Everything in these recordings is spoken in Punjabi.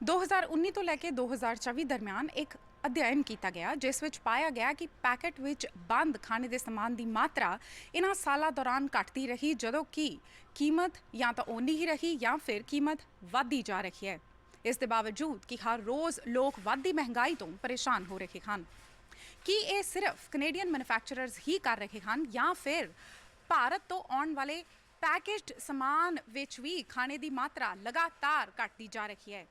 2019 ਤੋਂ ਲੈ ਕੇ 2024 ਦਰਮਿਆਨ ਇੱਕ ਅਧਿਐਨ ਕੀਤਾ ਗਿਆ, ਜਿਸ ਵਿੱਚ ਪਾਇਆ ਗਿਆ ਕਿ ਪੈਕੇਟ ਵਿੱਚ ਬੰਦ ਖਾਣੇ ਦੇ ਸਮਾਨ ਦੀ ਮਾਤਰਾ ਇਹਨਾਂ ਸਾਲਾਂ ਦੌਰਾਨ ਘਟਦੀ ਰਹੀ, ਜਦੋਂ ਕਿ ਕੀਮਤ ਜਾਂ ਤਾਂ ਓਨੀ ਹੀ ਰਹੀ ਜਾਂ ਫਿਰ ਕੀਮਤ ਵਧਦੀ ਜਾ ਰਹੀ ਹੈ। ਇਸ ਦੇ ਬਾਵਜੂਦ ਕਿ ਹਰ ਰੋਜ਼ ਲੋਕ ਵੱਧਦੀ ਮਹਿੰਗਾਈ ਤੋਂ ਪਰੇਸ਼ਾਨ ਹੋ ਰਹੇ ਹਨ। ਕੀ ਇਹ ਸਿਰਫ ਕੈਨੇਡੀਅਨ ਮੈਨੂਫੈਕਚਰਰਸ ਹੀ ਕਰ ਰਹੇ ਹਨ ਜਾਂ ਫਿਰ ਭਾਰਤ ਤੋਂ ਆਉਣ ਵਾਲੇ ਪੈਕੇਜਡ ਸਮਾਨ ਵਿੱਚ ਵੀ ਖਾਣੇ ਦੀ ਮਾਤਰਾ ਲਗਾਤਾਰ ਘਟਦੀ ਜਾ ਰਹੀ ਹੈ?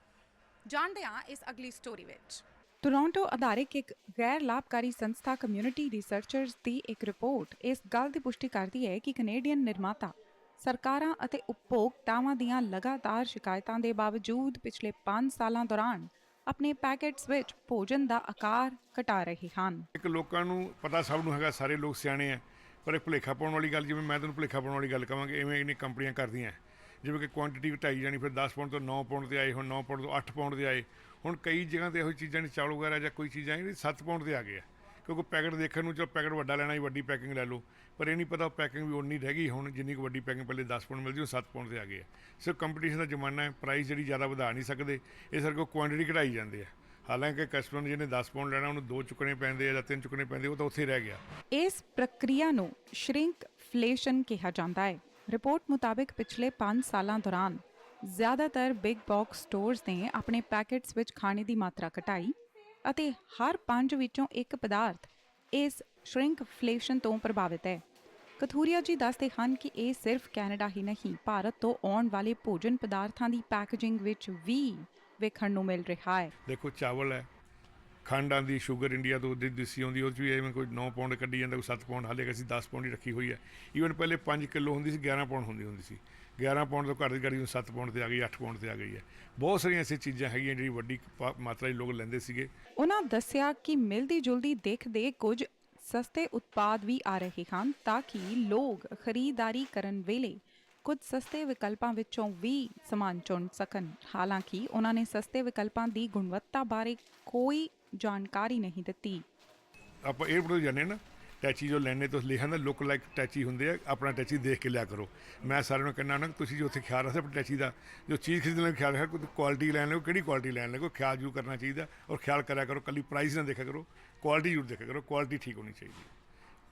ਜਾਣਦੇ ਹਾਂ ਇਸ ਅਗਲੀ ਸਟੋਰੀ ਵਿੱਚ। ਟੋਰਾਂਟੋ ਆਧਾਰਿਤ ਇੱਕ ਗੈਰ ਲਾਭਕਾਰੀ ਸੰਸਥਾ ਕਮਿਊਨਿਟੀ ਰਿਸਰਚਰਸ ਦੀ ਇੱਕ ਰਿਪੋਰਟ ਇਸ ਗੱਲ ਦੀ ਪੁਸ਼ਟੀ ਕਰਦੀ ਹੈ ਕਿ ਕੈਨੇਡੀਅਨ ਨਿਰਮਾਤਾ ਸਰਕਾਰਾਂ ਅਤੇ ਉਪਭੋਗਤਾਵਾਂ ਦੀਆਂ ਲਗਾਤਾਰ ਸ਼ਿਕਾਇਤਾਂ ਦੇ ਬਾਵਜੂਦ ਪਿਛਲੇ 5 ਸਾਲਾਂ ਦੌਰਾਨ ਆਪਣੇ ਪੈਕੇਟਸ ਵਿੱਚ ਭੋਜਨ ਦਾ ਆਕਾਰ ਘਟਾ ਰਹੇ ਹਨ। ਇੱਕ ਲੋਕਾਂ ਨੂੰ ਪਤਾ ਸਭ ਨੂੰ ਹੈਗਾ ਸਾਰੇ ਲੋਕ ਸਿਆਣੇ ਆ ਪਰ ਇਹ ਭੁਲੇਖਾ ਪਾਉਣ ਵਾਲੀ ਗੱਲ ਜਿਵੇਂ ਮੈਂ ਤੁਹਾਨੂੰ ਭੁਲੇਖਾ ਪਾਉਣ ਵਾਲੀ ਗੱਲ ਕਹਾਂਗੇ ਐਵੇਂ ਇਹਨੇ ਕੰਪਨੀਆਂ ਕਰਦੀਆਂ। ਜਿਵੇਂ ਕਿ ਕੁਆਂਟੀਟੀ ਘਟਾਈ ਜਾਣੀ, ਫਿਰ 10 ਪਾਉਂਡ ਤੋਂ 9 ਪਾਉਂਡ ਤੇ ਆਏ, ਹੁਣ 9 ਪਾਉਂਡ ਤੋਂ 8 ਪਾਉਂਡ ਤੇ ਆਏ। ਹੁਣ ਕਈ ਜਗ੍ਹਾ ਤੇ ਇਹੋ ਜਿਹੀ ਚੀਜ਼ਾਂ ਨੇ ਚਾਵਲ ਵਗੈਰਾ ਜਾਂ ਕੋਈ ਚੀਜ਼ਾਂ ਜਿਹੜੀ 7 ਪਾਉਂਡ ਤੇ ਆ ਗਏ ਆ। ਕਿਉਂਕਿ ਪੈਕਟ ਦੇਖਣ ਨੂੰ, ਚਲੋ ਪੈਕਟ ਵੱਡਾ ਲੈਣਾ ਹੀ, ਵੱਡੀ ਪੈਕਿੰਗ ਲੈ ਲਓ। ਪਰ ਇਹ ਨਹੀਂ ਪਤਾ ਪੈਕਿੰਗ ਵੀ ਉਨੀ ਰਹਿ ਗਈ, ਹੁਣ ਜਿੰਨੀ ਕੁ ਵੱਡੀ ਪੈਕਿੰਗ ਪਹਿਲੇ 10 ਪਾਉਂਡ ਮਿਲਦੀ, ਉਹ 7 ਪਾਉਂਡ ਤੇ ਆ ਗਏ ਆ। ਸਿਰਫ ਕੰਪੀਟੀਸ਼ਨ ਦਾ ਜ਼ਮਾਨਾ ਹੈ ਪ੍ਰਾਈਸ ਜਿਹੜੀ ਜ਼ਿਆਦਾ ਵਧਾ ਨਹੀਂ ਸਕਦੇ ਇਸ ਕਰਕੇ ਕੁਆਂਟੀਟੀ ਘਟਾਈ ਜਾਂਦੇ ਆ। ਹਾਲਾਂਕਿ ਕਸਟਮਰ ਨੇ ਜਿਹਨੇ 10 ਪਾਉਂਡ ਲੈਣਾ, ਉਹਨੂੰ ਦੋ ਚੁੱਕਣੇ ਪੈਂਦੇ ਆ ਜਾਂ ਤਿੰਨ ਚੁੱਕਣੇ ਪੈਂਦੇ ਉਹ ਤਾਂ ਉੱਥੇ ਰਹਿ ਗਿਆ। ਇਸ ਪ੍ਰਕਿਰਿਆ ਨੂੰ ਸ਼੍ਰਿੰਕਫਲੇਸ਼ਨ ਕਿਹਾ ਜਾਂਦਾ ਹੈ। ਰਿਪੋਰਟ ਮੁਤਾਬਕ ਪਿਛਲੇ 5 ਸਾਲਾਂ ਦੌਰਾਨ ਜ਼ਿਆਦਾਤਰ ਬਿਗ ਬਾਕਸ ਸਟੋਰਸ ਨੇ ਆਪਣੇ ਪੈਕੇਟਸ ਵਿੱਚ ਖਾਣੇ ਦੀ ਮਾਤਰਾ ਘਟਾਈ ਅਤੇ ਹਰ ਪੰਜ ਵਿੱਚੋਂ ਇੱਕ ਪਦਾਰਥ ਇਸ ਸ਼੍ਰਿੰਕਫਲੇਸ਼ਨ ਤੋਂ ਪ੍ਰਭਾਵਿਤ ਹੈ। ਕਥੂਰੀਆ ਜੀ ਦੱਸਦੇ ਹਨ ਕਿ ਇਹ ਸਿਰਫ ਕੈਨੇਡਾ ਹੀ ਨਹੀਂ, ਭਾਰਤ ਤੋਂ ਆਉਣ ਵਾਲੇ ਭੋਜਨ ਪਦਾਰਥਾਂ ਦੀ ਪੈਕੇਜਿੰਗ ਵਿੱਚ ਵੀ ਵੇਖਣ ਨੂੰ ਮਿਲ ਰਿਹਾ ਹੈ। ਦੇਖੋ, ਚਾਵਲ ਹੈ ਖੰਡ ਆਂਦੀ ਸ਼ੂਗਰ ਇੰਡੀਆ ਤੋਂ ਦੀ ਦੇਸੀ ਆਉਂਦੀ, ਉਹ 'ਚ ਵੀ ਐਵੇਂ ਕੋਈ 9 ਪਾਉਂਡ ਕੱਢੀ ਜਾਂਦਾ, ਕੋਈ 7 ਪਾਉਂਡ ਹਾਲੇ ਅਸੀਂ 10 ਪਾਉਂਡ ਹੀ ਰੱਖੀ ਹੋਈ ਹੈ। ਈਵਨ ਪਹਿਲੇ 5 ਕਿਲੋ ਹੁੰਦੀ ਸੀ 11 ਪਾਉਂਡ ਹੁੰਦੀ ਹੁੰਦੀ ਸੀ। 11 ਪਾਉਂਡ ਤੋਂ ਘੱਟ ਦੀ ਗਾੜੀ ਨੂੰ 7 ਪਾਉਂਡ ਤੇ ਆ ਗਈ 8 ਪਾਉਂਡ ਤੇ ਆ ਗਈ ਹੈ। ਬਹੁਤ ਸਾਰੀਆਂ ਐਸੀਆਂ ਚੀਜ਼ਾਂ ਹੈਗੀਆਂ ਜਿਹੜੀ ਵੱਡੀ ਪਾ- ਮਾਤਰਾ ਵਿੱਚ ਲੋਕ ਲੈਂਦੇ ਸੀਗੇ। ਉਹਨਾਂ ਦੱਸਿਆ ਕਿ ਮਿਲਦੀ ਜੁਲਦੀ ਦੇਖਦੇ ਕੁਝ ਸਸਤੇ ਉਤਪਾਦ ਵੀ ਆ ਰਹੇ ਹਨ ਤਾਂ ਕਿ ਲੋਕ ਖਰੀਦਦਾਰੀ ਕਰਨ ਵੇਲੇ ਕੁਝ ਸਸਤੇ ਵਿਕਲਪਾਂ ਵਿੱਚੋਂ ਵੀ ਸਮਾਨ ਚੁਣ ਸਕਣ। ਹਾਲਾਂਕਿ, ਉਹਨਾਂ ਨੇ ਸਸਤੇ ਵਿਕਲਪਾਂ ਦੀ ਗੁਣਵੱਤਾ ਬਾਰੇ ਕੋਈ ਜਾਣਕਾਰੀ ਨਹੀਂ ਦਿੱਤੀ। ਆਪਾਂ 에어ਪੋਰਟ ਤੋਂ ਜਾਂਦੇ ਹਾਂ ਨਾ, ਟੈਚੀ ਜੋ ਲੈਣੇ ਤੁਸੀਂ ਲਿਖਿਆ ਨਾ ਲੁੱਕ ਲਾਈਕ ਟੈਚੀ ਹੁੰਦੇ ਆ, ਆਪਣਾ ਟੈਚੀ ਦੇਖ ਕੇ ਲਿਆ ਕਰੋ। ਮੈਂ ਸਾਰਿਆਂ ਨੂੰ ਕਹਿੰਦਾ ਨਾ ਕਿ ਤੁਸੀਂ ਜੋ ਉੱਥੇ ਖਿਆਲ ਰੱਖਦੇ ਆਪਣੀ ਟੈਚੀ ਦਾ, ਜੋ ਚੀਜ਼ ਖਰੀਦਣ ਲਈ ਖਿਆਲ ਰੱਖਿਆ ਕੋਈ ਕੁਆਲਿਟੀ ਲੈਣ ਲਈ, ਕਿਹੜੀ ਕੁਆਲਿਟੀ ਲੈਣ ਲਈ ਖਿਆਲ ਜ਼ਰੂਰ ਕਰਨਾ ਚਾਹੀਦਾ, ਔਰ ਖਿਆਲ ਕਰਿਆ ਕਰੋ, ਕੱਲੀ ਪ੍ਰਾਈਸ ਨਾ ਦੇਖਿਆ ਕਰੋ ਕੁਆਲਿਟੀ ਜ਼ਰੂਰ ਦੇਖਿਆ ਕਰੋ ਕੁਆਲਿਟੀ ਠੀਕ ਹੋਣੀ ਚਾਹੀਦੀ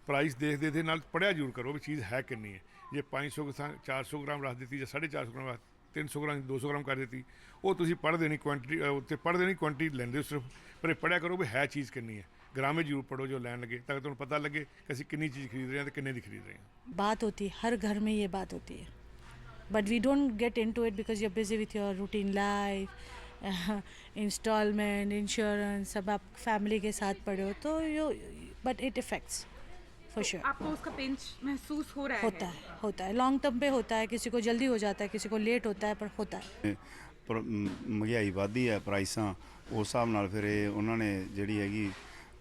ਪ੍ਰਾਈਸ ਦੇਖਦੇ ਦੇ ਨਾਲ ਪੜਿਆ ਜ਼ਰੂਰ ਕਰੋ ਵੀ ਚੀਜ਼ ਹੈ ਕਿੰਨੀ ਹੈ। ਜੇ 500 ਕੁ ਥਾਂ 400 ਗ੍ਰਾਮ ਰੱਖ ਦਿੱਤੀ ਜਾਂ 450 ਗ੍ਰਾਮ ਰੱਖ 300 ਗ੍ਰਾਮ 200 ਗ੍ਰਾਮ ਕਰ ਦਿੱਤੀ ਉਹ ਤੁਸੀਂ ਪੜ੍ਹਦੇ ਨਹੀਂ ਕੁਆਂਟੀਟੀ ਉੱਤੇ ਪੜ੍ਹਦੇ ਨਹੀਂ ਕੁਆਂਟੀਟੀ ਲੈਂਦੇ ਹੋ ਸਿਰਫ ਪਰ ਇਹ ਪੜਿਆ ਕਰੋ ਵੀ ਹੈ ਚੀਜ਼ ਕਿੰਨੀ ਹੈ ਗ੍ਰਾਮੇ ਜ਼ਰੂਰ ਪੜੋ ਜੋ ਲੈਣ ਲੱਗੇ ਤਾਂ ਕਿ ਤੁਹਾਨੂੰ ਪਤਾ ਲੱਗੇ ਕਿ ਅਸੀਂ ਕਿੰਨੀ ਚੀਜ਼ ਖਰੀਦ ਰਹੇ ਹਾਂ ਤੇ ਕਿੰਨੇ ਦੀ ਖਰੀਦ ਰਹੇ ਹਾਂ बात होती है हर घर में ये बात होती है but we don't get into it because you are busy with your routine life installment insurance सब आप फैमिली के साथ पढ़े हो तो you but it affects for sure आपको उसका पिंच महसूस हो रहा होता है होता है लॉन्ग टर्म पे होता है किसी को जल्दी हो जाता है किसी को लेट होता है पर होता है ਪਰ ਮ- ਮਹਿੰਗਾਈ ਵਧਦੀ ਹੈ ਪ੍ਰਾਈਸਾਂ ਉਸ ਹਿਸਾਬ ਨਾਲ ਫਿਰ ਇਹ ਉਹਨਾਂ ਨੇ ਜਿਹੜੀ ਹੈਗੀ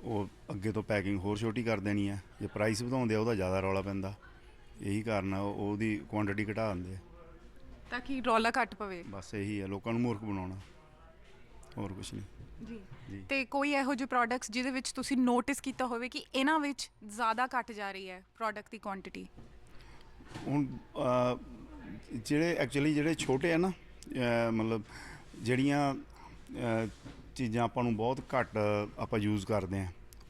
ਉਹ ਅੱਗੇ ਤੋਂ ਪੈਕਿੰਗ ਹੋਰ ਛੋਟੀ ਕਰ ਦੇਣੀ ਹੈ ਜੇ ਪ੍ਰਾਈਸ ਵਧਾਉਂਦੇ ਆ ਉਹਦਾ ਜ਼ਿਆਦਾ ਰੌਲਾ ਪੈਂਦਾ ਇਹੀ ਕਾਰਨ ਆ ਉਹ- ਉਹਦੀ ਕੁਆਂਟੀਟੀ ਘਟਾ ਦਿੰਦੇ ਆ ਤਾਂ ਕਿ ਰੌਲਾ ਘਟ ਪਵੇ ਬਸ ਇਹੀ ਹੈ ਲੋਕਾਂ ਨੂੰ ਮੂਰਖ ਬਣਾਉਣਾ ਹੋਰ ਕੁਝ ਨਹੀਂ। ਜੀ। ਤੇ ਕੋਈ ਇਹੋ ਜਿਹੇ ਪ੍ਰੋਡਕਟਸ ਜਿਹਦੇ ਵਿੱਚ ਤੁਸੀਂ ਨੋਟਿਸ ਕੀਤਾ ਹੋਵੇ ਕਿ ਇਹਨਾਂ ਵਿੱਚ ਜ਼ਿਆਦਾ ਘਟ ਜਾ ਰਹੀ ਹੈ ਪ੍ਰੋਡਕਟ ਦੀ ਕੁਆਂਟੀਟੀ ਹੁਣ ਅਹ, ਜਿਹੜੇ ਐਕਚੁਅਲੀ ਜਿਹੜੇ ਛੋਟੇ ਆ ਨਾ ਅਹ, ਮਤਲਬ ਜਿਹੜੀਆਂ ਅਹ, ਚੀਜ਼ਾਂ ਆਪਾਂ ਨੂੰ ਬਹੁਤ ਘੱਟ ਆਪਾਂ ਯੂਜ਼ ਕਰਦੇ ਆ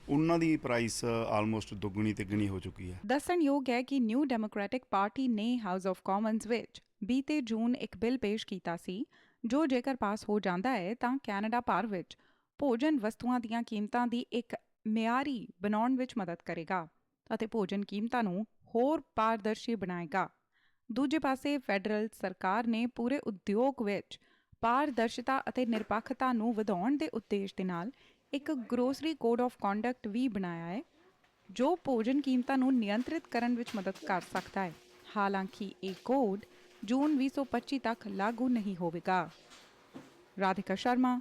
ਉਹਨਾਂ ਦੀ ਪ੍ਰਾਈਸ ਆਲਮੋਸਟ ਦੁੱਗਣੀ ਤਿੱਗਣੀ ਹੋ ਚੁੱਕੀ ਹੈ। ਦੱਸਣਯੋਗ ਹੈ ਕਿ ਨਿਊ ਡੈਮੋਕ੍ਰੈਟਿਕ ਪਾਰਟੀ ਨੇ ਹਾਊਸ ਆਫ ਕਾਮਨਸ ਵਿੱਚ ਬੀਤੇ ਜੂਨ ਇੱਕ ਬਿੱਲ ਪੇਸ਼ ਕੀਤਾ ਸੀ ਜੋ ਜੇਕਰ ਪਾਸ ਹੋ ਜਾਂਦਾ ਹੈ, ਤਾਂ ਕੈਨੇਡਾ ਭਰ ਵਿੱਚ ਭੋਜਨ ਵਸਤੂਆਂ ਦੀਆਂ ਕੀਮਤਾਂ ਦੀ ਇੱਕ ਮਿਆਰੀ ਬਣਾਉਣ ਵਿੱਚ ਮਦਦ ਕਰੇਗਾ ਅਤੇ ਭੋਜਨ ਕੀਮਤਾਂ ਨੂੰ ਹੋਰ ਪਾਰਦਰਸ਼ੀ ਬਣਾਏਗਾ। ਦੂਜੇ ਪਾਸੇ, ਫੈਡਰਲ ਸਰਕਾਰ ਨੇ ਪੂਰੇ ਉਦਯੋਗ ਵਿੱਚ ਪਾਰਦਰਸ਼ਤਾ ਅਤੇ ਨਿਰਪੱਖਤਾ ਨੂੰ ਵਧਾਉਣ ਦੇ ਉਦੇਸ਼ ਦੇ ਨਾਲ ਇੱਕ ਗਰੋਸਰੀ ਕੋਡ ਆਫ ਕੰਡਕਟ ਵੀ ਬਣਾਇਆ ਹੈ, ਜੋ ਭੋਜਨ ਕੀਮਤਾਂ ਨੂੰ ਨਿਯੰਤਰਿਤ ਕਰਨ ਵਿੱਚ ਮਦਦ ਕਰ ਸਕਦਾ ਹੈ। ਹਾਲਾਂਕਿ, ਇਹ ਕੋਡ ਜੂਨ 2025 ਤੱਕ ਲਾਗੂ ਨਹੀਂ ਹੋਵੇਗਾ। ਰਾਧਿਕਾ ਸ਼ਰਮਾ